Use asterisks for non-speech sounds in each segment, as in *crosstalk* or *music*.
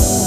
ಆ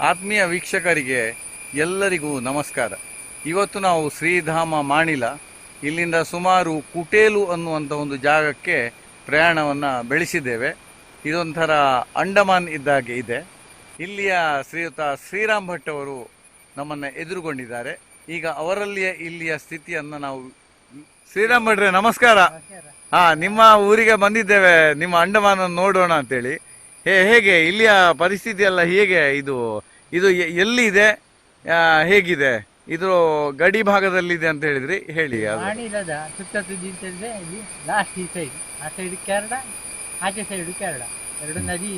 ಆತ್ಮೀಯ ವೀಕ್ಷಕರಿಗೆ ಎಲ್ಲರಿಗೂ ನಮಸ್ಕಾರ. ಇವತ್ತು ನಾವು ಶ್ರೀಧಾಮ ಮಾಣಿಲ ಇಲ್ಲಿಂದ ಸುಮಾರು ಕುಟೇಲು ಅನ್ನುವಂಥ ಒಂದು ಜಾಗಕ್ಕೆ ಪ್ರಯಾಣವನ್ನು ಬೆಳೆಸಿದ್ದೇವೆ. ಇದೊಂಥರ ಅಂಡಮಾನ್ ಇದ್ದಾಗೆ ಇದೆ. ಇಲ್ಲಿಯ ಶ್ರೀಯುತ ಶ್ರೀರಾಮ್ ಭಟ್ ಅವರು ನಮ್ಮನ್ನು ಎದುರುಗೊಂಡಿದ್ದಾರೆ. ಈಗ ಅವರಲ್ಲಿಯೇ ಇಲ್ಲಿಯ ಸ್ಥಿತಿಯನ್ನು ನಾವು ಶ್ರೀರಾಮ್ ಭಟ್ರೆ ನಮಸ್ಕಾರ. ಹಾ ನಿಮ್ಮ ಊರಿಗೆ ಬಂದಿದ್ದೇವೆ. ನಿಮ್ಮ ಅಂಡಮಾನ ನೋಡೋಣ ಅಂತೇಳಿ. ಹೇ ಹೇಗೆ? ಇಲ್ಲಿಯ ಪರಿಸ್ಥಿತಿ ಎಲ್ಲ ಹೇಗೆ ಇದು? ಇದು ಎಲ್ಲಿದೆ? ಹೇಗಿದೆ? ಇದು ಗಡಿ ಭಾಗದಲ್ಲಿದೆ ಅಂತ ಹೇಳಿದ್ರಿ? ಹೇಳಿ ಇಲ್ಲಿ ಲಾಸ್ಟ್ ಈ ಸೈಡ್ ಆ ಸೈಡ್ ಕೇರಳ ಆಚೆ ಸೈಡ್ ಕೇರಳ. ಎರಡು ನದಿ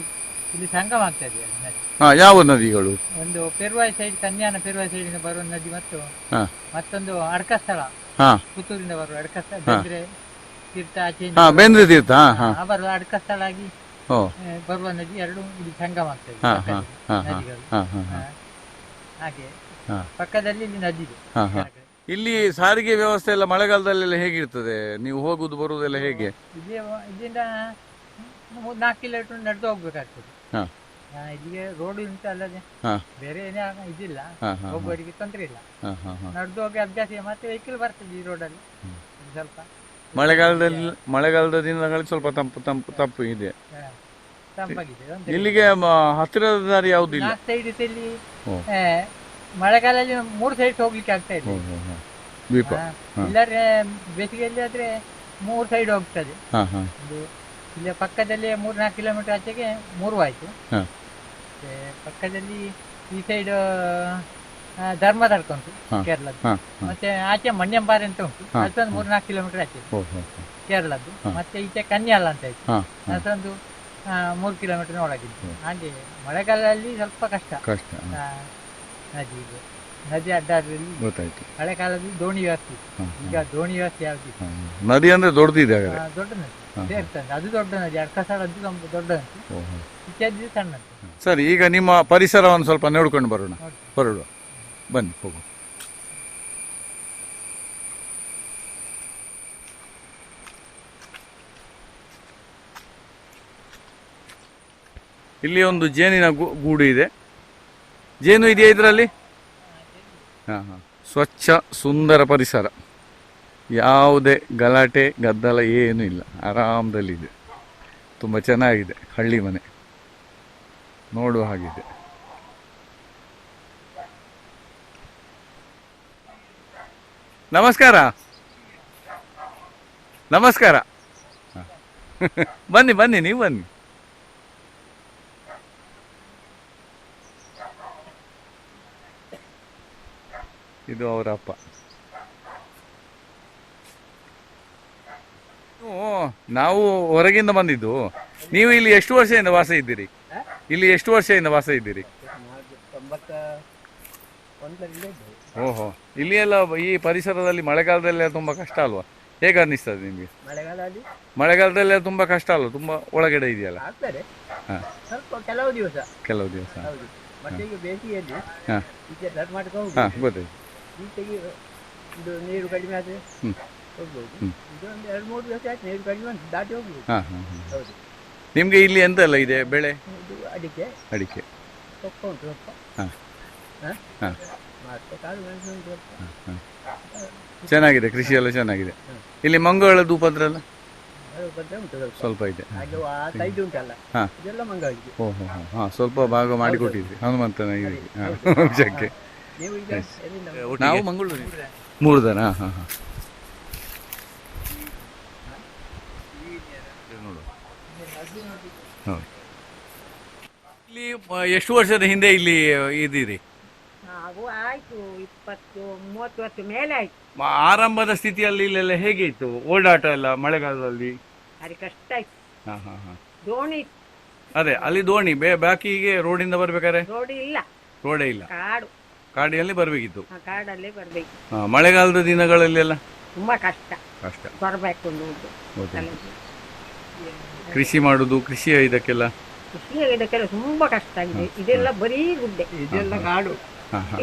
ಇಲ್ಲಿ ಸಂಗಮ ಆಗ್ತದೆ ಎರಡು ನದಿ. ಹಾ ಯಾವ ನದಿಗಳು? ಒಂದು ಪೆರ್ವಾಯ್ ಸೈಡ್ ಕನ್ಯಾನ ಪೆರುವಾಯ್ ಸೈಡಿಂದ ಬರುವ ನದಿ ಮತ್ತು ಹಾ. ಮತ್ತೊಂದು ಅಡ್ಕಸ್ಥಳ ಹಾ. ಪುತ್ತೂರಿಂದ ಬರುವ ಅಡ್ಕಸ್ಥಳ ಸ್ಥಳ ಬೆಂದ್ರೆ ತೀರ್ಥ ಆಚೆ ಹಾ ಬೇಂದ್ರೆ ತೀರ್ಥ ಹಾ ಹಾ. ಆ ಬರುವ ಅಡ್ಕಸ್ಥಳ ಆಗಿ ಬರುವ ನದಿ ಎರಡು ಇಲ್ಲಿ ಸಂಗಮ ಆಗ್ತದೆ ಹಾ ಹಾ ಪಕ್ಕದಲ್ಲಿ ಹಾ ಹಾ ನದಿಗಳು. ಹಾ ಹಾ ಹಾ. ಹಾಗೆ. ಹಾ. ಪಕ್ಕದಲ್ಲಿ ಇಲ್ಲಿ ನದಿ ಇದೆ. ಹಾ ಹಾ. ಇಲ್ಲಿ ಸಾರಿಗೆ ವ್ಯವಸ್ಥೆ ಎಲ್ಲ ಮಳೆಗಾಲದಲ್ಲೆಲ್ಲ ಹೇಗಿರ್ತದೆ? ನೀವು ಹೋಗುದು ಬರುವುದೆಲ್ಲ ಹೇಗೆ? ಇಲ್ಲಿ ಇಲ್ಲಿಂದ ಮೂರ್ ನಾಲ್ಕು ಕಿಲೋಮೀಟರ್ ನಡೆದು ಹೋಗ್ಬೇಕಾಗ್ತದೆ. ಹಾ. ಆ, ಇಲ್ಲಿಗೆ ರೋಡ್ ಉಂಟು ಅಲ್ಲದೆ. ಹಾ. ಬೇರೆ ಏನೇ ಆಗ- ಇದಿಲ್ಲ. ಹಾ ಹಾ ಹೋಗುವವರಿಗೆ ತೊಂದರೆ ಇಲ್ಲ. ಹಾ ಹಾ ಹಾ. ನಡೆದು ಹೋಗಿ ಅಭ್ಯಾಸ ಇದೆ. ಮತ್ತೆ ವೆಹಿಕಲ್ ಬರ್ತದೆ ಈ ರೋಡಲ್ಲಿ ಸ್ವಲ್ಪ. ಮಳೆಗಾಲದಲ್ಲಿ ಮಳೆಗಾಲದ ದಿನಗಳಲ್ಲಿ ಸ್ವಲ್ಪ ತಂಪು ತಂಪು ತಪ್ಪು ಇದೆ ಇಲ್ಲಿಗೆ ಮ- ಹತ್ತಿರದ ದಾರಿ ಯಾವ್ದು ಇಲ್ಲ ನಾಲ್ಕು ಸೈಡ್ ಇಲ್ಲಿ. ಆ, ಮಳೆಗಾಲದಲ್ಲಿ ಮೂರು ಸೈಡ್ ಹೋಗ್ಲಿಕ್ಕೆ ಆಗ್ತಾ ಇದೆ. ದ್ವೀಪ. ಹಾ. ಇಲ್ಲಾದ್ರೆ ಬೇಸಿಗೆಯಲ್ಲಿ ಆದ್ರೆ ಮೂರು ಸೈಡ್ ಹೋಗ್ತದೆ ಹಾ ಹಾ ಒಂದು ಇಲ್ಲಿ ಪಕ್ಕದಲ್ಲಿ ಮೂರು ನಾಲ್ಕು ಕಿಲೋಮೀಟರ್ ಆಚೆಗೆ ಮೂರು ಆಯ್ತು ಹಾ. ಮತ್ತೆ ಪಕ್ಕದಲ್ಲಿ ಈ ಸೈಡ್ ಧರ್ಮದರ್ಕ ಉಂಟು. ಕೇರಳದ್ದು. ಮತ್ತೆ ಆಚೆ ಮಣ್ಯಂಬಾರಿ ಅಂತ ಉಂಟು. ಅದೊಂದು ಮೂರ್ ನಾಲ್ಕು ಕಿಲೋಮೀಟರ್ ಆಚೆ. ಕೇರಳದ್ದು. ಮತ್ತೆ ಈಚೆ ಕನ್ಯಾಲ ಅಂತ ಇತ್ತು ಹಾ ಅದೊಂದು ಮೂರು ಕಿಲೋಮೀಟರ್ ಹ್ಮ್. ಹಾಗೆ ಮಳೆಗಾಲದಲ್ಲಿ ಸ್ವಲ್ಪ ಕಷ್ಟ. ನದಿ ಇದೆ. ನದಿ ಅಡ್ಡಾದ್ರಲ್ಲಿ ಮಳೆ ಮಳೆಗಾಲದಲ್ಲಿ ದೋಣಿ ವ್ಯವಸ್ಥೆ ಈಗ ದೋಣಿ ವ್ಯವಸ್ಥೆ ಯಾವ್ದು ನದಿ ಅಂದ್ರೆ ದೊಡ್ಡದಿದೆ ದೊಡ್ಡ ನದಿ. ಸೇರ್ತದೆ. ಅದು ದೊಡ್ಡ ನದಿ. ಅಡ್ಕಸಾಲದ್ದು ಅದು ದೊಡ್ಡ ನದಿ. ಇತ್ಯಾದಿ ಸಣ್ಣದು ಸರಿ ಈಗ ನಿಮ್ಮ ಪರಿಸರವನ್ನು ಸ್ವಲ್ಪ ನೋಡ್ಕೊಂಡು ಬರೋಣ. ಹೊರಡುವ. ಬನ್ನಿ ಹೋಗು ಇಲ್ಲಿ ಒಂದು ಜೇನಿನ ಗೂಡು ಇದೆ. ಜೇನು ಇದೆಯಾ ಇದರಲ್ಲಿ? ಹಾಂ ಹಾಂ. ಸ್ವಚ್ಛ, ಸುಂದರ ಪರಿಸರ. ಯಾವುದೇ ಗಲಾಟೆ, ಗದ್ದಲ ಏನೂ ಇಲ್ಲ. ಆರಾಮದಲ್ಲಿದೆ. ತುಂಬ ಚೆನ್ನಾಗಿದೆ. ಹಳ್ಳಿ ಮನೆ. ನೋಡುವ ಹಾಗಿದೆ ನಮಸ್ಕಾರ. ನಮಸ್ಕಾರ. ಬನ್ನಿ ಬನ್ನಿ ನೀವು ಬನ್ನಿ. ಇದು ಅವರ ಅಪ್ಪ. ನೀವು ಹೊರಗಿಂದ ಬಂದಿದ್ದು. ನೀವು ಇಲ್ಲಿ ಎಷ್ಟು ವರ್ಷದಿಂದ ವಾಸ ಇದ್ದೀರಿ? ಇಲ್ಲಿ ಎಷ್ಟು ವರ್ಷದಿಂದ ವಾಸ ಇದ್ದೀರಿ? ಓಹೋ. ಇಲ್ಲಿ ಎಲ್ಲ ಈ ಪರಿಸರದಲ್ಲಿ ಮಳೆಗಾಲದಲ್ಲಿ ತುಂಬ ಕಷ್ಟ ಅಲ್ವಾ? ಹೇಗೆ ಅನ್ನಿಸ್ತದೆ ನಿಮಗೆ? ಮಳೆಗಾಲದಲ್ಲಿ? ಮಳೆಗಾಲದಲ್ಲೆಲ್ಲ ತುಂಬ ಕಷ್ಟ ಅಲ್ವಾ? ತುಂಬ ಒಳಗಡೆ ಇದೆಯಲ್ಲ? ಆಗ್ತದೆ. ಹಾಂ. ಸ್ವಲ್ಪ ಕೆಲವು ದಿವಸ. ಕೆಲವು ದಿವಸ. ಹೌದು. ಮತ್ತೆ ಈಗ ಬೇಸಿಗೆಯಲ್ಲಿ ಹಾ. ಈಚೆ ರನ್ ಮಾಡ್ಕೊಂಡು ಹಾ ಹೋಗ್ಬೋದು ಗೊತ್ತಾಯ್ತು ಈಚೆಗೆ ಇದು ನೀರು ಕಡಿಮೆ ಆದರೆ. ಹೋಗ್ಬೋದು. ಇದು ಒಂದು ಎರಡು ಮೂರು ದಿವಸ ಆಯ್ತು ನೀರು ಕಡಿಮೆ ಉಂಟು ದಾಟಿ ಹೋಗ್ಬೋದು. ಹಾಂ ಹಾ ಹಾ. ಹೌದು. ನಿಮ್ಗೆ ಇಲ್ಲಿ ಎಂತೆಲ್ಲ ಇದೆ ಬೆಳೆ? ಇದು ಅಡಿಕೆ. ಅಡಿಕೆ. ಸೊಪ್ಪ ಉಂಟು ಸೊಪ್ಪ. ಹಾ? ಹಾ? ಚೆನ್ನಾಗಿದೆ ಕೃಷಿ ಎಲ್ಲ ಚೆನ್ನಾಗಿದೆ. ಇಲ್ಲಿ ಮಂಗಳ ಧೂಪದ್ರಲ್ಲ ಅದು ಸ್ವಲ್ಪ ಇದೆ. ಸ್ವಲ್ಪ ಭಾಗ ಮಾಡಿಕೊಟ್ಟಿದ್ರಿ ಹನುಮಂತನ ಇದಕ್ಕೆ ಹಾ ವಂಶಕ್ಕೆ ನೀವು ನಾವು ಮಂಗಳೂರು. ಮೂರು ಜನ ಹಾ ಹಾ. ಇಲ್ಲಿ ಎಷ್ಟು ವರ್ಷದ ಹಿಂದೆ ಇಲ್ಲಿ ಇದ್ದೀರಿ? ನಾವು ಆಯ್ತು ಇಪ್ಪತ್ತು ಮೂವತ್ತು ವರ್ಷ ಮೇಲೆ ಆಯ್ತು. ಮ- ಆರಂಭದ ಸ್ಥಿತಿಯಲ್ಲಿ ಇಲ್ಲೆಲ್ಲ ಹೇಗೆ ಇತ್ತು? ಓಡಾಟ ಎಲ್ಲ ಮಳೆಗಾಲದಲ್ಲಿ? ಅದು ಕಷ್ಟ ಆಯ್ತು. ಹಾ ಹಾ ಹಾ. ದೋಣಿ ಅದೇ ಅಲ್ಲಿ ದೋಣಿ ಬೇ ಬಾಕಿಗೆ ರೋಡಿಂದ ಬರ್ಬೇಕಾದ್ರೆ? ರೋಡ್ ಇಲ್ಲ. ರೋಡೇ ಇಲ್ಲ. ಕಾಡು. ಕಾಡಿಯಲ್ಲಿ ಬರ್ಬೇಕಿತ್ತು. ಆ ಕಾಡಲ್ಲೇ ಬರ್ಬೇಕು ಹಾ, ಮಳೆಗಾಲದ ದಿನಗಳಲ್ಲೆಲ್ಲ? ತುಂಬಾ ಕಷ್ಟ. ಕಷ್ಟ. ಬರ್ಬೇಕು ಹೌದು. ಕೃಷಿ ಮಾಡುದು ಕೃಷಿಯ ಇದಕ್ಕೆಲ್ಲ? ಕೃಷಿ ಇದಕ್ಕೆಲ್ಲ ತುಂಬಾ ಕಷ್ಟ ಆಗಿದೆ ಇದೆಲ್ಲ ಬರೀ ಗುಡ್ಡೆ. ಇದೆಲ್ಲ ಕಾಡು.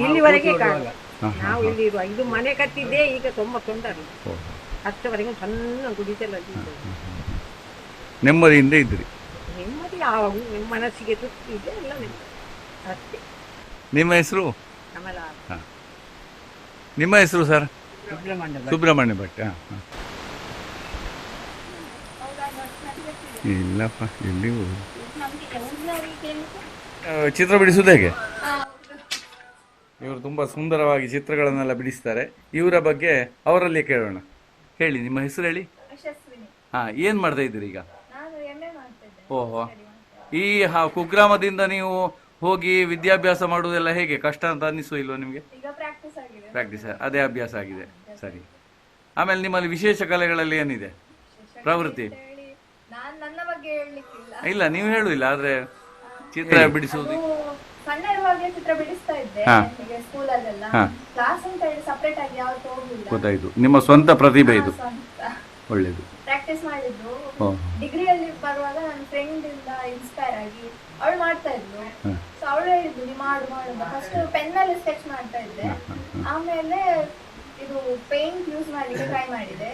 ಇಲ್ಲಿವರೆಗೆ ನಾವು ಇಲ್ಲಿ ಇರುವ ಇದು ಮನೆ ಕಟ್ಟಿದ್ದೆ ಈಗ ತೊಂಬತ್ತೊಂದರಲ್ಲಿ ತೊಂದರೆ. ಅಷ್ಟವರೆಗೆ ಸಣ್ಣ ಗುಡಿಸಲ್ಲ ನೆಮ್ಮದಿಯಿಂದ ಇದ್ರಿ. ನೆಮ್ಮದಿ ಯಾವಾಗ ನಿಮ್ಮ ಮನಸ್ಸಿಗೆ ತೃಪ್ತಿ ಇದೆ ಎಲ್ಲ ನೆಮ್ಮದಿ. ಅಷ್ಟೇ. ನಿಮ್ಮ ಹೆಸರು? ಕಮಲ ನಿಮ್ಮ ಹೆಸರು ಸರ್? ಸುಬ್ರಹ್ಮಣ್ಯ ಭಟ್. ಸುಬ್ರಹ್ಮಣ್ಯ ಭಟ್ ಹಾ. ಇಲ್ಲಪ್ಪ ಇಲ್ಲಿ ಚಿತ್ರ ಬಿಡಿಸುವುದು ಹೇಗೆ? ಇವರು ತುಂಬಾ ಸುಂದರವಾಗಿ ಚಿತ್ರಗಳನ್ನೆಲ್ಲ ಬಿಡಿಸ್ತಾರೆ. ಇವರ ಬಗ್ಗೆ ಅವರಲ್ಲಿ ಕೇಳೋಣ. ಹೇಳಿ ನಿಮ್ಮ ಹೆಸರು ಹೇಳಿ? ಹಾಂ ಏನ್ ಮಾಡ್ತಾ ಇದ್ದೀರಿ ಈಗ? ಓಹೋ. ಈ ಹ- ಕುಗ್ರಾಮದಿಂದ ನೀವು ಹೋಗಿ ವಿದ್ಯಾಭ್ಯಾಸ ಮಾಡುವುದೆಲ್ಲ ಹೇಗೆ? ಕಷ್ಟ ಅಂತ ಅನ್ನಿಸುವ ಇಲ್ವಾ ನಿಮಗೆ? ಪ್ರಾಕ್ಟೀಸ್ ಅದೇ ಅಭ್ಯಾಸ ಆಗಿದೆ. ಸರಿ. ಆಮೇಲೆ ನಿಮ್ಮಲ್ಲಿ ವಿಶೇಷ ಕಲೆಗಳಲ್ಲಿ ಏನಿದೆ? ಪ್ರವೃತ್ತಿ. ಇಲ್ಲ ನೀವು ಹೇಳುವಿಲ್ಲ ಆದ್ರೆ ಚಿತ್ರ ಬಿಡಿಸುವುದು. ಸಣ್ಣ ಇರುವಾಗ ಚಿತ್ರ ಬಿಡಿಸ್ತಾ ಇದ್ದೆ ಹಾ. ಹೀಗೆ ಸ್ಕೂಲಲ್ಲೆಲ್ಲ ಹಾ. ಕ್ಲಾಸ್ ಅಂತ ಹೇಳಿ ಸಪರೇಟ್ ಆಗಿ ಯಾವತ್ತೂ ಹೋಗಿಲ್ಲ. ಗೊತ್ತಾಯ್ತು. ನಿಮ್ಮ ಸ್ವಂತ ಪ್ರತಿಭೆ ಇದು. ಒಳ್ಳೇದು. ಪ್ರಾಕ್ಟೀಸ್ ಮಾಡಿದ್ರು ಓ ಡಿಗ್ರಿಯಲ್ಲಿ ಬರುವಾಗ ನನ್ನ ಫ್ರೆಂಡ್ ಇಂದ ಇನ್ಸ್ಪೈರ್ ಆಗಿ ಅವಳು ಮಾಡ್ತಾ ಇದ್ಲು. ಸೊ ಅವಳು ಹೇಳಿದ್ಲು ನೀ ಮಾಡು ಮಾಡು ಫಸ್ಟ್ ಪೆನ್ ಪೆನ್ನಲ್ಲಿ ಸ್ಕೆಚ್ ಮಾಡ್ತಾ ಇದ್ದೆ. ಆಮೇಲೆ ಇದು ಪೇಂಟ್ ಯೂಸ್ ಮಾಡ್ಲಿಕ್ಕೆ ಟ್ರೈ ಮಾಡಿದೆ.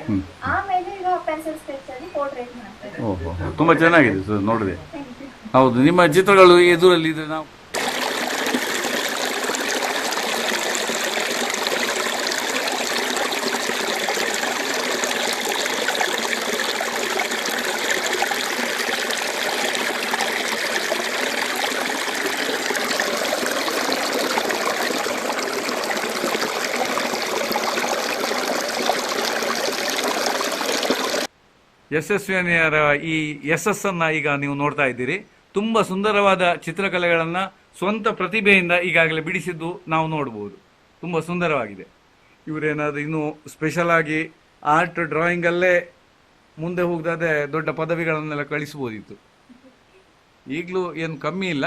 ಆಮೇಲೆ ಈಗ ಪೆನ್ಸಿಲ್ ಸ್ಕೆಚ್ ಅಲ್ಲಿ ಪೋರ್ಟ್ರೇಟ್ ಮಾಡ್ತಾ ಇದ್ದೆ. ಓಹೋ ತುಂಬಾ ಚೆನ್ನಾಗಿದೆ ಸರ್ ನೋಡಿದೆ. ಹೌದು ನಿಮ್ಮ ಚಿತ್ರಗಳು ಎದುರಲ್ಲಿ ಇದ್ರೆ ನಾವು ಯಶಸ್ವಿನಿಯರ ಈ ಯಶಸ್ಸನ್ನು ಈಗ ನೀವು ನೋಡ್ತಾ ಇದ್ದೀರಿ. ತುಂಬ ಸುಂದರವಾದ ಚಿತ್ರಕಲೆಗಳನ್ನು ಸ್ವಂತ ಪ್ರತಿಭೆಯಿಂದ ಈಗಾಗಲೇ ಬಿಡಿಸಿದ್ದು ನಾವು ನೋಡ್ಬೋದು. ತುಂಬ ಸುಂದರವಾಗಿದೆ. ಇವರೇನಾದರೂ ಇನ್ನೂ ಸ್ಪೆಷಲ್ ಆಗಿ ಆರ್ಟ್ ಡ್ರಾಯಿಂಗಲ್ಲೇ ಮುಂದೆ ಹೋಗದಾದ್ರೆ ದೊಡ್ಡ ಪದವಿಗಳನ್ನೆಲ್ಲ ಕಳಿಸ್ಬೋದಿತ್ತು. ಈಗಲೂ ಏನು ಕಮ್ಮಿ ಇಲ್ಲ.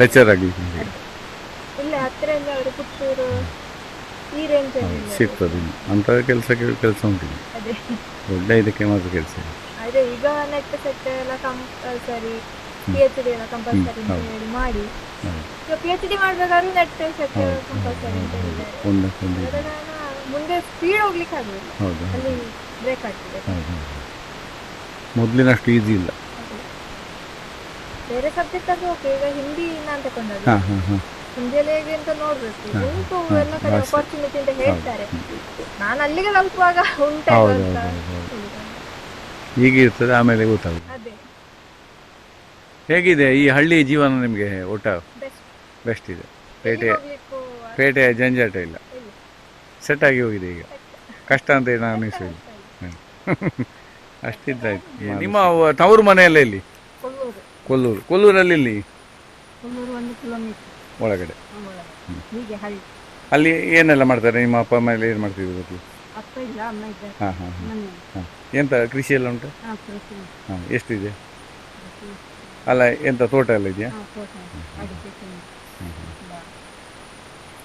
ಲೆಕ್ಚರ್ ಆಗಿ ಇಲ್ಲ ಹತ್ತಿರದಿಂದ ಅವರು ಪುತ್ತೂರು ಈ ರೇಂಜ್ ಅಲ್ಲಿ ಸಿಗ್ತದೆ. ಅಂತ ಕೆಲಸಕ್ಕೆ ಕೆಲಸ ಉಂಟು. ಅದೇ. ದೊಡ್ಡ ಇದಕ್ಕೆ ಮಾತ್ರ ಕೆಲಸ ಇಲ್ಲ. ಅದೇ ಈಗ ನೆಟ್ ಸೆಟ್ ಎಲ್ಲ ಕಂಪಲ್ಸರಿ ಪಿ ಎಚ್ ಡಿ ಎಲ್ಲ ಕಂಪಲ್ಸರಿ ಅಂತ ಹೇಳಿ ಮಾಡಿ. ಈಗ ಪಿ ಎಚ್ ಡಿ ಮಾಡ್ಬೇಕಾದ್ರೂ ನೆಟ್ ಸೆಟ್ ಕಂಪಲ್ಸರಿ ಅಂತ ಹೇಳಿದ್ದಾರೆ. ಮುಂದೆ ಸ್ಪೀಡ್ ಹೋಗ್ಲಿಕ್ಕೆ ಆಗುದಿಲ್ಲ. ಹೌದು ಅಲ್ಲಿ ಬ್ರೇಕ್ ಆಗ್ತದೆ. ಮೊದಲಿನಷ್ಟು ಈಸಿ ಇಲ್ಲ. ಬೇರೆ ಸಬ್ಜೆಕ್ಟ್ ಆದ್ರೆ ಓಕೆ ಈಗ ಹಿಂದಿ ನಾನು ತಕೊಂಡದ್ದು ಹಾಂ ಹಾಂ ಹಾಂ. ಹಿಂದಿಯಲ್ಲಿ ಹೇಗೆ ಅಂತ ನೋಡ್ಬೇಕು. ಉಂಟು ಎಲ್ಲ ಕಡೆ. ಅಪಾರ್ಚುನಿಟಿ ಅಂತ ಹೇಳ್ತಾರೆ. ನಾನು ಅಲ್ಲಿಗೆ ತಲುಪುವಾಗ ಉಂಟಾಗ ಹೌದು ಹೌದು ಹೌದು ಈಗ ಇರ್ತದೆ ಆಮೇಲೆ ಗೊತ್ತಾಗುತ್ತೆ. ಅದೇ. ಹೇಗಿದೆ ಈ ಹಳ್ಳಿ ಜೀವನ ನಿಮಗೆ ಊಟ? ಬೆಸ್ಟ್ ಬೆಸ್ಟ್ ಇದೆ. ಪೇಟೆ ಪೇಟೆಯ ಪೇಟೆ ಜಂಜಾಟ ಇಲ್ಲ. ಇಲ್ಲ. ಸೆಟ್ ಆಗಿ ಹೋಗಿದೆ ಈಗ. ಕಷ್ಟ ಅಂತ ಏನು ಅನ್ನಿಸಿಲ್ಲ *laughs* ಅಷ್ಟಿದ್ದಾಯ್ತು. ನಿಮ್ಮ ತವರು ಮನೆಯಲ್ಲೇ ಇಲ್ಲಿ? ಕೊಲ್ಲೂರು. ಕೊಲ್ಲೂರು ಕೊಲ್ಲೂರಲ್ಲಿ ಇಲ್ಲಿ ಕೊಲ್ಲೂರು ಒಂದು ಕಿಲೋಮೀಟರ್ ಒಳಗಡೆ. ಹೀಗೆ ಹಳ್ಳಿ ಅಲ್ಲಿ ಏನೆಲ್ಲ ಮಾಡ್ತಾರೆ? ನಿಮ್ಮ ಅಪ್ಪ ಅಮ್ಮ ಎಲ್ಲ ಏನು ಮಾಡ್ತಿದ್ರು ಗೊತ್ತು? ಅಪ್ಪ ಇಲ್ಲ ಅಮ್ಮ ಇದ್ದಾರೆ. ಹಾಂ ಹಾಂ ಹಾಂ. ಎಂತ ಕೃಷಿ ಎಲ್ಲ ಉಂಟು? ಹಾಂ ಎಷ್ಟಿದೆ? ಅಲ್ಲ ಎಂತ ತೋಟ ಎಲ್ಲ ಇದೆಯಾ.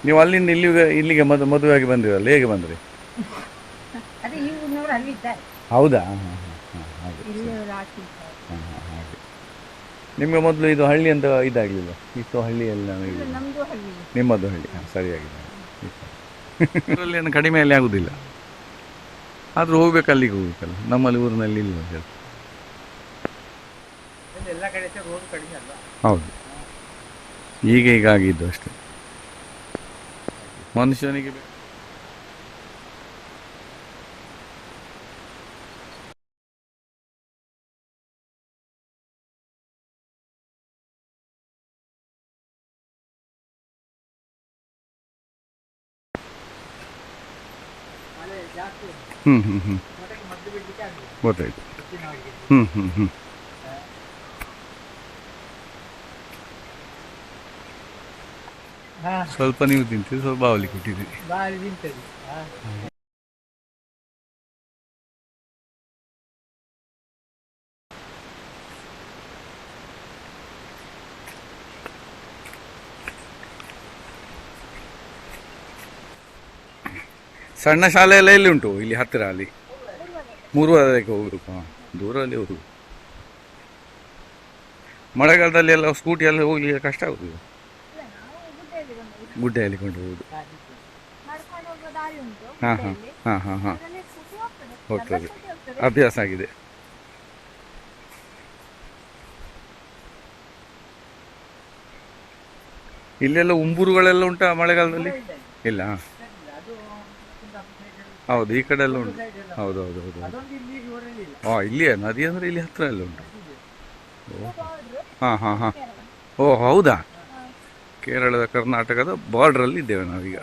ನೀವು ಅಲ್ಲಿಂದ ಇಲ್ಲಿಗೆ ಇಲ್ಲಿಗೆ ಮದು ಮದುವೆಯಾಗಿ ಬಂದಿರಲ್ಲ ಹೇಗೆ ಬಂದ್ರಿ? ಹೌದಾ? ಹಾಂ ಹಾಂ ಹಾಂ ಹಾಗೆ ಇಲ್ಲಿ ಅವರು ಹಾಕಿದ್ದಾರೆ ಹಾಂ ಹಾಂ ಹಾಗೆ ನಿಮಗೆ ಮೊದಲು ಇದು ಹಳ್ಳಿ ಅಂತ ಇದಾಗಲಿಲ್ಲ. ಇತ್ತು ಹಳ್ಳಿ ಎಲ್ಲ ಇಲ್ಲ ನಮ್ಮದು ಹಳ್ಳಿ. ಹಾಂ ಸರಿಯಾಗಿದೆ. ಇದರಲ್ಲಿ ಏನು ಕಡಿಮೆಯಲ್ಲಿ ಆಗುದಿಲ್ಲ. ಆದರೂ ಹೋಗ್ಬೇಕು ಅಲ್ಲಿಗೆ ಹೋಗ್ಬೇಕಲ್ಲ ನಮ್ಮಲ್ಲಿ ಊರಿನಲ್ಲಿ ಇಲ್ಲ ಕೆಲಸ ಹೌದು. ಈಗ ಈಗ ಆಗಿದ್ದು ಅಷ್ಟೇ. ಮನುಷ್ಯನಿಗೆ ಹ್ಞೂ ಹ್ಮ್ ಹ್ಮ್. ಆಗಲಿಲ್ಲ ಗೊತ್ತಾಯ್ತು. ಹ್ಮ್ ಹ್ಮ್ ಹ್ಮ್. ಹಾ. ಸ್ವಲ್ಪ ನೀವು ತಿಂತೀರಿ ಸ್ವಲ್ಪ ಅವಲಿ ಕೊಟ್ಟಿದ್ದೀರಿ. ಸಣ್ಣ ಶಾಲೆ ಎಲ್ಲ ಎಲ್ಲಿ ಉಂಟು, ಇಲ್ಲಿ ಹತ್ತಿರ ಅಲ್ಲಿ. ಮೂರುವರೆಗೆ ಹೋಗಬೇಕು ಹಾಂ ದೂರಲ್ಲಿ ಹೋಗಬೇಕು ಮಳೆಗಾಲದಲ್ಲಿ ಎಲ್ಲ ಸ್ಕೂಟಿಯಲ್ಲಿ ಹೋಗ್ಲಿಕ್ಕೆ ಕಷ್ಟ ಆಗುದು ಗುಡ್ಡೆಯಲ್ಲಿ ಕೊಂಡು ಹೋಗುದು. ಹಾಂ ಹಾಂ ಹಾಂ ಹಾಂ ಹಾಂ. ಹೋಗ್ತದೆ. ಅಭ್ಯಾಸ ಆಗಿದೆ. ಇಲ್ಲೆಲ್ಲ ಉಂಬುರುಗಳೆಲ್ಲ ಉಂಟಾ ಮಳೆಗಾಲದಲ್ಲಿ? ಇಲ್ಲ, ಹಾಂ. ಅದು ಕುಂದಾಪುರ side ಅಲ್ಲಿ ಹೌದು ಈ ಕಡೆ ಎಲ್ಲ ಉಂಟು. ಹೌದು ಹೌದು ಹೌದು. ಹಾಂ ಇಲ್ಲಿಯೇ? ನದಿ ಅಂದರೆ ಇಲ್ಲಿ ಹತ್ತಿರ ಎಲ್ಲ ಉಂಟು. ಹಾ ಹಾಂ ಹಾಂ. ಓ ಹೌದಾ? ಕೇರಳದ ಕರ್ನಾಟಕದ ಬಾರ್ಡ್ರಲ್ಲಿ ಇದ್ದೇವೆ ನಾವೀಗ.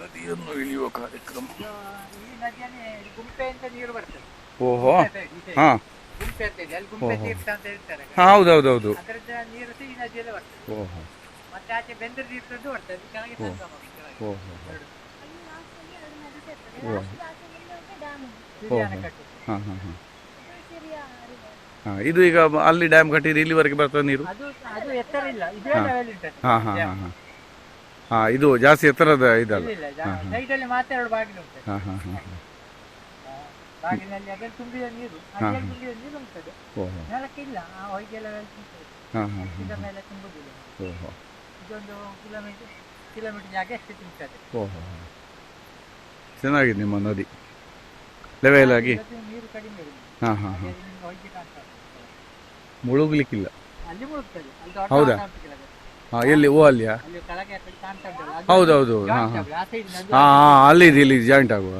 ನದಿಯನ್ನು ಇಳಿಯುವ ಕಾರ್ಯಕ್ರಮ. ಓಹೋ. ಹಾಂ. ಗುಂಪೆ ಓಹೋ. ತೀರ್ಥ ಅಣೆಕಟ್ಟು. ಹಾಂ ಹಾಂ ಹಾಂ. ಹಾಂ ಇದು ಈಗ ಅಲ್ಲಿ ಡ್ಯಾಮ್ ಕಟ್ಟಿದ್ರೆ ಇಲ್ಲಿವರೆಗೆ ಬರ್ತದೆ ನೀರು? ಹಾ. ಹಾಂ ಹಾಂ ಹಾಂ ಹಾಂ. ಇದು ಜಾಸ್ತಿ ಎತ್ತರದ ಇದಲ್ಲ. ಹಾಂ ಹಾಂ. ಹಾಂ ಓಹೋ. ಚೆನ್ನಾಗಿದೆ ನಿಮ್ಮ ನದಿ. ಲೆವೆಲ್ ಆಗಿ. ಹಾಂ ಹಾಂ ಹಾಂ. ಮುಳುಗ್ಲಿಕ್ಕಿಲ್ಲ. ಅಲ್ಲಿ ಮುಳುಗ್ತದೆ. ಹೌದಾ? ಹಾಂ ಎಲ್ಲಿ? ಓ ಅಲ್ಲಿಯಾ ಅಲ್ಲಿ ಕೆಳಗೆ ಆ ಕಡೆ ಕಾಣ್ತಾ ಉಂಟಲ್ಲ ಅದು ಹೌದು ಹೌದು ಹಾಂ ಹಾಂ. ಹಾಂ ಹಾಂ ಅಲ್ಲಿದೆ ಇಲ್ಲಿ ಜಾಯಿಂಟ್ ಆಗುವ.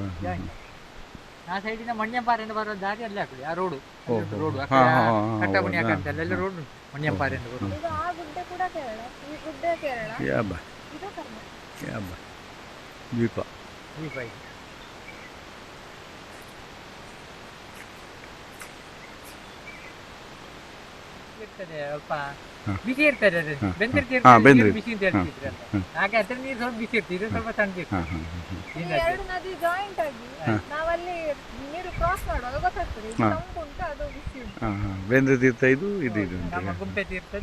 ಆ ಸೈಡಿನ ಮಣ್ಯಂಪಾರೆಂದು ಬರೋ ದಾರಿ ಅಲ್ಲೇ ಹಾಕಿ ಆ ರೋಡು ಹಾ, ಹಾ, ಹಾ, ಹಾ, ಕಟ್ಟಮಣಿ ಹೌದಾ? ಹಾಕಂತ ರೋಡ್ ಮಣ್ಯಂಪಾರೆಂದು ಬರೋದು ಇದು ಆ ಗುಡ್ಡೆ ಕೂಡ ಕೇರಳ. ಈ ಗುಡ್ಡೆ ಕೇರಳ. ಯಾಬ ಇದು ಕರ್ನಾಟಕ ಯಾಬ ದ್ವೀಪ ಈ ಬೈಕ್ ಇರ್ತದೆ ಸ್ವಲ್ಪ. ಬಿಸಿ ಇರ್ತದೆ ಅದು. ಬೆಂದಿರ್ತಿ. ಬಿಸಿ ಅಂತ. ಹೇಳ್ತಿದ್ರೆ ಹಾಗೆ ಅದ್ರ ನೀರು ಸ್ವಲ್ಪ ಬಿಸಿ ಇರ್ತದೆ ಇದು ಸ್ವಲ್ಪ ತಣ್ಣಗಿರ್ತದೆ ನದಿ. ಎರಡು ನದಿ ಜಾಯಿಂಟ್ ಆಗಿ ನಾವಲ್ಲಿ ನೀರು ಕ್ರಾಸ್ ಮಾಡುವಾಗ ಗೊತ್ತಾಗ್ತದೆ. ತಂಪು ಉಂಟು ಅದು ಬಿಸಿ ಉಂಟು. ಬೆಂದ್ರ ತೀರ್ಥ ಇದು ಇದು ಇದು ನಮ್ಮ ಗುಂಪೆ ತೀರ್ಥ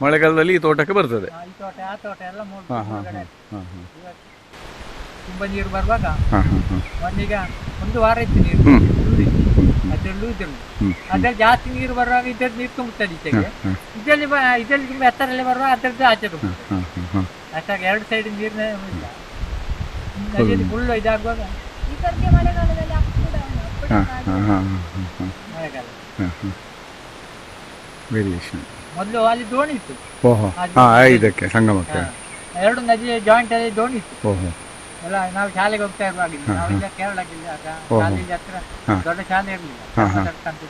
ಮಳೆಗಾಲದಲ್ಲಿ ಈ ತೋಟಕ್ಕೆ ಬರ್ತದೆ? ಆ, ಈ ತೋಟ ಆ ತೋಟ ಎಲ್ಲ ಮೂರು ತುಂಬಾ ನೀರು ಬರುವಾಗ ಒಂದೀಗ ಒಂದು ವಾರ ಇತ್ತು ನೀರು. ಅದ್ರಲ್ಲೂ ಇದ್ರಲ್ಲಿ. ಅದ್ರಲ್ಲಿ ಜಾಸ್ತಿ ನೀರು ಬರುವಾಗ ಇದ್ರಲ್ಲಿ ನೀರು ತುಂಬುತ್ತದೆ ಈಚೆಗೆ. ಇದರಲ್ಲಿ ಬ- ಇದರಲ್ಲಿ ತುಂಬಾ ಎತ್ತರಲ್ಲಿ ಬರುವಾಗ ಅದರದ್ದು ಆಚೆ ಹಾಂ ಅಷ್ಟಾಗಿ ಎರಡು ಸೈಡ್ ನೀರಿನ ಇಲ್ಲ. ನದಿಯಲ್ಲಿ ಫುಲ್ ಇದಾಗುವಾಗ ಈ ಸರ್ತಿ ಮಳೆಗಾಲದಲ್ಲಿ ಮಳೆಗಾಲ. ಮೊದಲು ಅಲ್ಲಿ ದೋಣಿ ಇತ್ತು. ಇದಕ್ಕೆ ಸಂಗಮಕ್ಕೆ. ಎರಡು ನದಿ ಜಾಯಿಂಟ್ ಅಲ್ಲಿ ದೋಣಿ ಇತ್ತು. ಓಹೋ. ಎಲ್ಲ ನಾವು ಶಾಲೆಗೆ ಹೋಗ್ತಾ ಇರುವಾಗ ಹಾ, ನಾವು ಹಾ. ಕೇರಳಕ್ಕೆ ಇದ್ದಾಗ. ಶಾಲೆಯಲ್ಲಿ ಹತ್ರ. ದೊಡ್ಡ ಶಾಲೆ ಇರಲಿಲ್ಲ. ಧರ್ಮತಡ್ಕ ಅಂತ.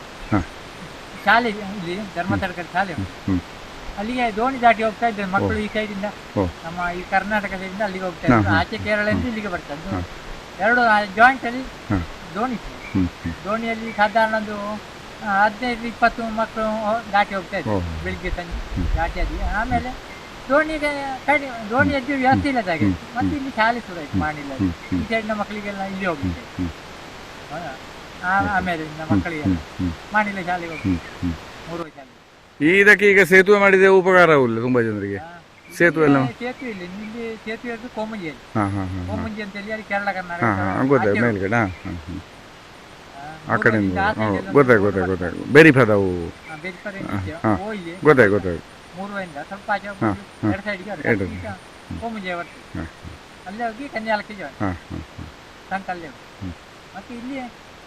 ಶಾಲೆ ಇಲ್ಲಿ ಧರ್ಮತಡ್ಕದ ಶಾಲೆ ಉಂಟು. ಅಲ್ಲಿಗೆ ದೋಣಿ ದಾಟಿ ಹೋಗ್ತಾ ಇದ್ದಾರೆ ಮಕ್ಕಳು ಈ ಸೈಡಿಂದ. ನಮ್ಮ ಈ ಕರ್ನಾಟಕದಿಂದ ಅಲ್ಲಿಗೆ ಹೋಗ್ತಾ ಇದ್ದಾರೆ. ಆಚೆ ಕೇರಳದಿಂದ ಇಲ್ಲಿಗೆ ಬರ್ತದ್ದು ಎರಡು ಜಾಯಿಂಟ್ ಅಲ್ಲಿ. ದೋಣಿ ದೋಣಿಯಲ್ಲಿ ಸಾಧಾರಣ ಒಂದು ಹದಿನೈದು ಇಪ್ಪತ್ತು ಮಕ್ಕಳು ದಾಟಿ ಹೋಗ್ತಾ ಇದ್ದೇವೆ ಬೆಳಿಗ್ಗೆ ಸಂಜೆ. ದಾಟಿ ಆಮೇಲೆ ದೋಣಿಗೆ ದೋಣಿ ಎದ್ದು ವ್ಯವಸ್ಥೆ ಇಲ್ಲದ ಹಾಗೆ. ಮತ್ತೆ ಇಲ್ಲಿ ಶಾಲೆ ಶುರು ಆಯ್ತು ಮಾಡಿಲ್ಲ ಈ ಸೈಡ್ ಸೈಡ್ನ ಮಕ್ಕಳಿಗೆಲ್ಲ ಇಲ್ಲಿ ಹೋಗುತ್ತೆ ಆಮೇಲೆ ಮಕ್ಕಳಿಗೆಲ್ಲ. ಮಾಡಿಲ್ಲ ಶಾಲೆಗೆ ಹೋಗಿ ಹ್ಞೂ ಹ್ಞೂ ಮೂರು ಶಾಲೆ. ಈ ಇದಕ್ಕೆ ಈಗ ಸೇತುವೆ ಮಾಡಿದೆ ಉಪಕಾರವಿಲ್ಲ ತುಂಬಾ ಜನರಿಗೆ? ಸೇತುವೆ ಎಲ್ಲ ಇಲ್ಲಿ ಸೇತುವೆ ಇಲ್ಲ. ಇಲ್ಲಿ ಸೇತುವೆ ಅದು ಕೋಮಂಜಿಯಲ್ಲಿ. ಕೋಮಂಜಿ ಅಂತ ಹೇಳಿ ಅಲ್ಲಿ ಕೇರಳ ಕರ್ನಾಟಕ ಗೊತ್ತಾಯ್ತು ಮೇಲ್ಗಡೆ. ಆ, ಕಡೆ ಕಡೆಯಿಂದ ಗೊತ್ತಾಯ್ತು ಗೊತ್ತಾಯ್ತು ಗೊತ್ತಾಯ್ತು. ಬೆರಿಫದವು ಗೊತ್ತಾಯ್ತು ಗೊತ್ತಾಯ್ತು. ಸ್ವಲ್ಪ ಆಚೆ ಹಾ, ಹೋಗ್ಬೋದು. ಹಾ. ಎರಡು ಸೈಡ್ಗೆ ಎರಡು. ಕೋಮಂಜಿ ಬರ್ತದೆ ಹಾಂ ಅಲ್ಲೇ ಹೋಗಿ ಕನ್ಯಾಲಕ್ಕೆ ಸಂಕ ಅಲ್ಲೇ. ಮತ್ತೆ ಇಲ್ಲಿ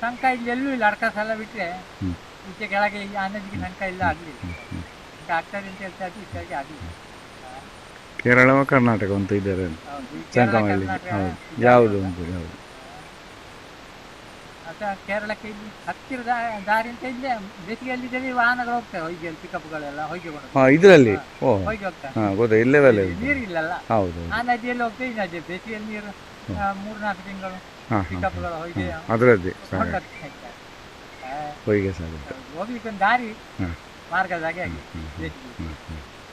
ಸಂಕ ಇಲ್ಲಿ ಎಲ್ಲೂ ಇಲ್ಲ ಅಡ್ಕಸ್ ಎಲ್ಲ ಬಿಟ್ರೆ ಹ್ಮ್. ಈಚೆ ಕೆಳಗೆ ಈ ಆನಂದಿಗೆ ಸಂಕ ಇಲ್ಲ ಆಗ್ಲಿಲ್ಲ ಹ್ಮ್. ಈಗ ಆಗ್ತದೆ ಅಂತ ಹೇಳ್ತಾ ಇದ್ದು ಈಚೆಗೆ ಆಗ್ಲಿಲ್ಲ ಕೇರಳ ಕರ್ನಾಟಕ ಅಂತ ಇದ್ದಾರೆ ಯಾವುದು ಅಂತ ಹೌದು ಅಥವಾ ಕೇರಳಕ್ಕೆ ಇಲ್ಲಿ ಹತ್ತಿರ ದಾ- ದಾರಿ ಅಂತ ಇಲ್ಲೇ ಬೇಸಿಗೆಯಲ್ಲಿ ಇದ್ದಲ್ಲಿ ವಾಹನಗಳು ಹೋಗ್ತವೆ. ಹೊಯ್ಗೆ ಪಿಕಪ್ಗಳೆಲ್ಲ ಹೊಯ್ಗೆ ಹಾಂ ಇದರಲ್ಲಿ? ಓ ಹೊಯ್ಗೆ ಹೋಗ್ತವೆ. ಹಾಂ ಇಲ್ಲೇ ಬೆಲೆ ನೀರು ಇಲ್ಲಲ್ಲ ಹೌದು ಆ ನದಿಯಲ್ಲಿ ಹೋಗ್ತೇವೆ ಈ ನದಿ ಬೇಸಿಗೆಯಲ್ಲಿ ನೀರು ಮೂರ್ನಾಲ್ಕು ತಿಂಗಳು ಪಿಕಪ್ಗಳು ಹೊಯ್ಗೆ ಅದರದ್ದೇ ಹೊಯ್ಗೆ ಹೋಗ್ಲಿಕ್ಕೆ ಒಂದು ದಾರಿ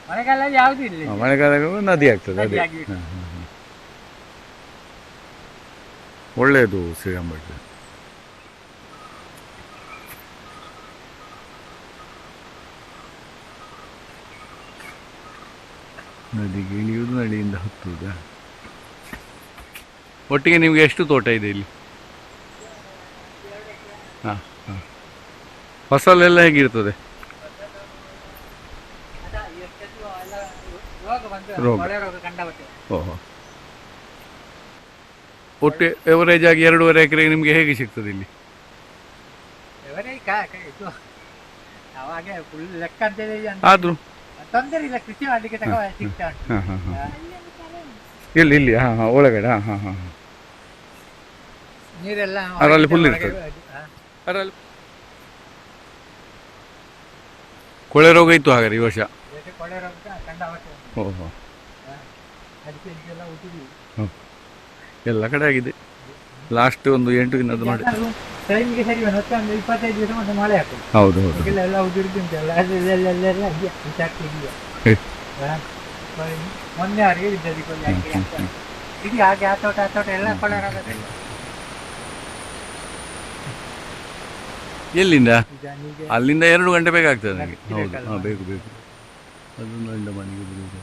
ಮಳೆಗಾಲದಲ್ಲಿ ಯಾವುದೂ ಇಲ್ಲ. ಮಳೆಗಾಲದಾಗ ನದಿ ಆಗ್ತದೆ ಅದೇ. ಆಗಿ ಹಾಂ ಹಾಂ ಹಾಂ ಒಳ್ಳೆಯದು ಶ್ರೀರಾಮಭಟ್ಟ ನದಿಗೆ ಇಳಿಯುವುದು ನದಿಯಿಂದ ಹತ್ತುವುದಾ. ಒಟ್ಟಿಗೆ ನಿಮಗೆ ಎಷ್ಟು ತೋಟ ಇದೆ ಇಲ್ಲಿ? ಹಾಂ ಹಾಂ. ಫಸಲೆಲ್ಲ ಹೇಗಿರ್ತದೆ? ರೋಗ. ಓಹೋ. ಒಟ್ಟು ಎವರೇಜ್ ಆಗಿ ಎರಡೂವರೆ ಎಕರೆಗೆ ನಿಮಗೆ ಹೇಗೆ ಸಿಗ್ತದೆ ಇಲ್ಲಿ? ಆದರೂ. ತೊಂದರೆ ಇಲ್ಲ ಕೃಷಿ ಮಾಡಲಿಕ್ಕೆ ತಗೋ ಸಿಗ್ತಾ ಉಂಟು. ಹಾಂ ಹಾಂ ಹಾಂ. ಇಲ್ಲಿ ಇಲ್ಲಿ ಹಾಂ ಹಾಂ ಒಳಗಡೆ ಹಾಂ ಹಾಂ ಹಾಂ. ನೀರೆಲ್ಲ ಅದರಲ್ಲಿ ಫುಲ್ ಇರ್ತದೆ. ಅದರಲ್ಲಿ. ಕೊಳೆ ರೋಗ ಇತ್ತು ಹಾಗಾದ್ರೆ ಈ ವರ್ಷ? ಕೊಳೆ ರೋಗ ಕಂಡ. ಓಹೋ. ಅದಕ್ಕೆ ಎಲ್ಲ ಕಡೆ ಆಗಿದೆ. ಲಾಸ್ಟ್ ಒಂದು ಎಂಟು ದಿನದ್ದು ಮಾಡಿ ಟೈಮಿಗೆ ಸರಿ ಒಂದು ಒಂದು ಇಪ್ಪತ್ತೈದು ದಿವಸ ಮತ್ತೆ ಮಳೆ ಹಾಕೋದು ಹೌದು ಹೌದು. ಈಗೆಲ್ಲ ಎಲ್ಲ ಉದುರಿದು ಉಂಟಲ್ಲ ಅಲ್ಲೆಲ್ಲ ಇದೆಯಾ. ಆ, ಮೊನ್ನೆ ಅವರಿಗೆ ಇದ್ದದ್ದು ಕೊಲ್ಲಿ ಹಾಗೆ ಆ ತೋಟ ಆ ತೋಟ ಎಲ್ಲ ಕೊಳೆ ರೋಗ ಎಲ್ಲಿಂದ? ಅಲ್ಲಿಂದ ಎರಡು ಗಂಟೆ ಬೇಕಾಗ್ತದೆ ನನಗೆ ಹೌದು. ಹಾಂ ಬೇಕು ಬೇಕು. ಅದೊಂದು ಗಂಟೆ ಮನೆಗೆ ಬರುವುದು